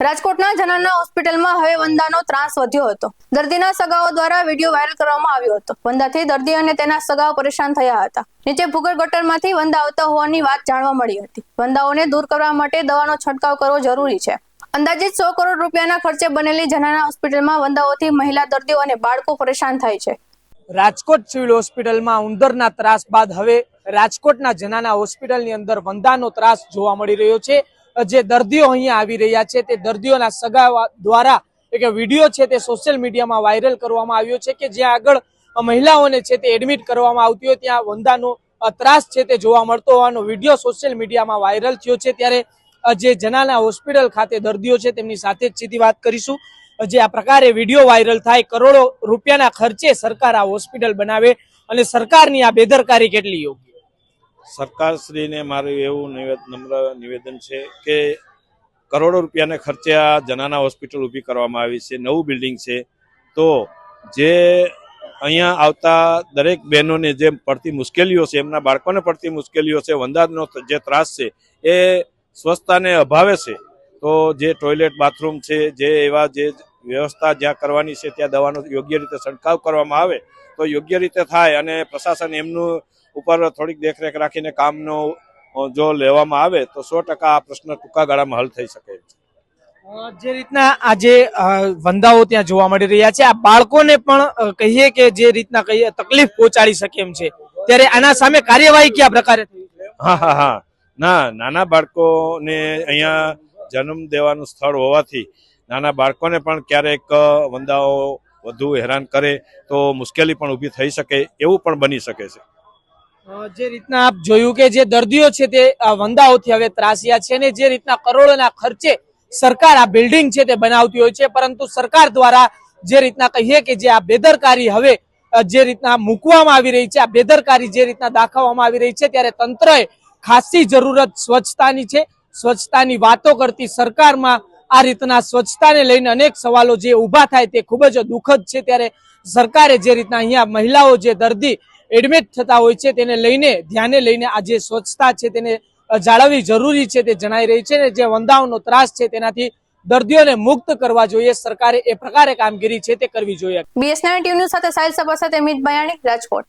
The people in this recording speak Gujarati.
રાજકોટના જનાના હોસ્પિટલમાં હવે વંદાનો ત્રાસ વધ્યો હતો. દર્દીના સગાઓ દ્વારા વીડિયો વાયરલ કરવામાં આવ્યો હતો. વંદાથી દર્દી અને તેના સગાઓ પરેશાન થયા હતા. નીચે ભૂગર ગટરમાંથી વંદા આવતા હોવાની વાત જાણવા મળી હતી. વંદાઓને દૂર કરવા માટે દવાનો છંટકાવ કરવો જરૂરી છે. અંદાજિત સો કરોડ રૂપિયાના ખર્ચે બનેલી જનાના હોસ્પિટલમાં વંદાઓથી મહિલા દર્દીઓ અને બાળકો પરેશાન થાય છે. રાજકોટ સિવિલ હોસ્પિટલમાં ઉંદરના ત્રાસ બાદ હવે રાજકોટના જનાના હોસ્પિટલની અંદર વંદાનો ત્રાસ જોવા મળી રહ્યો છે. જે દર્દીઓ અહીંયા આવી રહ્યા છે તે દર્દીઓના સગા દ્વારા એક વીડિયો છે તે સોશિયલ મીડિયામાં વાયરલ કરવામાં આવ્યો છે કે જ્યાં આગળ મહિલાઓને છે તે એડમિટ કરવામાં આવતી હોય ત્યાં વંદાનો ત્રાસ છે તે જોવા મળતો હોવાનો વીડિયો સોશિયલ મીડિયામાં વાયરલ થયો છે. ત્યારે જે જનાના હોસ્પિટલ ખાતે દર્દીઓ છે તેમની સાથે જ સીધી વાત કરીશું. જે આ પ્રકારે વીડિયો વાયરલ થાય, કરોડો રૂપિયાના ખર્ચે સરકાર આ હોસ્પિટલ બનાવે અને સરકારની આ બેદરકારી કેટલી યોગ્ય? સરકારશ્રીને મારું એવું નમ્ર નિવેદન છે કે કરોડો રૂપિયાને ખર્ચે આ જનાના હોસ્પિટલ ઊભી કરવામાં આવી છે, નવું બિલ્ડિંગ છે. તો જે અહીંયા આવતા દરેક બહેનોને જે પડતી મુશ્કેલીઓ છે, એમના બાળકોને પડતી મુશ્કેલીઓ છે વંદાજનો જે ત્રાસ છે, એ સ્વચ્છતાને અભાવે છે. તો જે ટોયલેટ, બાથરૂમ છે, જે એવા જે વ્યવસ્થા જ્યાં કરવાની છે ત્યાં દવાનો યોગ્ય રીતે છંટકાવ કરવામાં આવે તો યોગ્ય રીતે થાય અને પ્રશાસન એમનું ઉપર થોડીક દેખરેખ રાખીને કામનો જો લેવામાં આવે તો સો આ પ્રશ્ન ટૂંકા ગાળામાં હલ થઈ શકે જે રીતના આજે વંદાઓ ત્યાં જોવા મળી રહ્યા છે આ બાળકોને પણ કહીએ કે જે રીતના કહીએ તકલીફ પહોંચાડી શકે એમ છે. ત્યારે આના સામે કાર્યવાહી કયા પ્રકારે હા હા હા. ના નાના બાળકોને અહીંયા જન્મ દેવાનું સ્થળ હોવાથી નાના બાળકોને પણ ક્યારેક વંદાઓ વધુ હેરાન કરે તો મુશ્કેલી પણ ઊભી થઈ શકે, એવું પણ બની શકે છે. જે રીતના આપ જોયું કે જે દર્દીઓ છે તે વંદાઓથી હવે ત્રાસ્યા છે અને જે રીતના કરોડોના ખર્ચે સરકાર આ બિલ્ડિંગ છે તે બનાવતી હોય છે, પરંતુ સરકાર દ્વારા જે રીતના કહીએ કે જે આ બેદરકારી હવે જે રીતના મૂકવામાં આવી રહી છે, આ બેદરકારી જે રીતના દાખવવામાં આવી રહી છે, ત્યારે તંત્રએ ખાસી જરૂરત સ્વચ્છતાની છે, સ્વચ્છતાની વાતો કરતી સરકારમાં આ રીતના સ્વચ્છતાને લઈને અનેક સવાલો જે ઊભા થાય તે ખૂબ જ દુઃખદ છે. ત્યારે સરકારે જે રીતના અહીંયા મહિલાઓ જે દર્દી એડમિટ થતા હોય છે તેને લઈને, ધ્યાને લઈને આ જે સ્વચ્છતા છે તેને જાળવવી જરૂરી છે તે જણાઈ રહી છે ને જે વંદાઓનો ત્રાસ છે તેનાથી દર્દીઓને મુક્ત કરવા જોઈએ. સરકારે એ પ્રકારે કામગીરી છે તે કરવી જોઈએ. બીએસએનએલ ટીમ સાથે સાહિલ સભા સાથે અમિત બયાણી, રાજકોટ.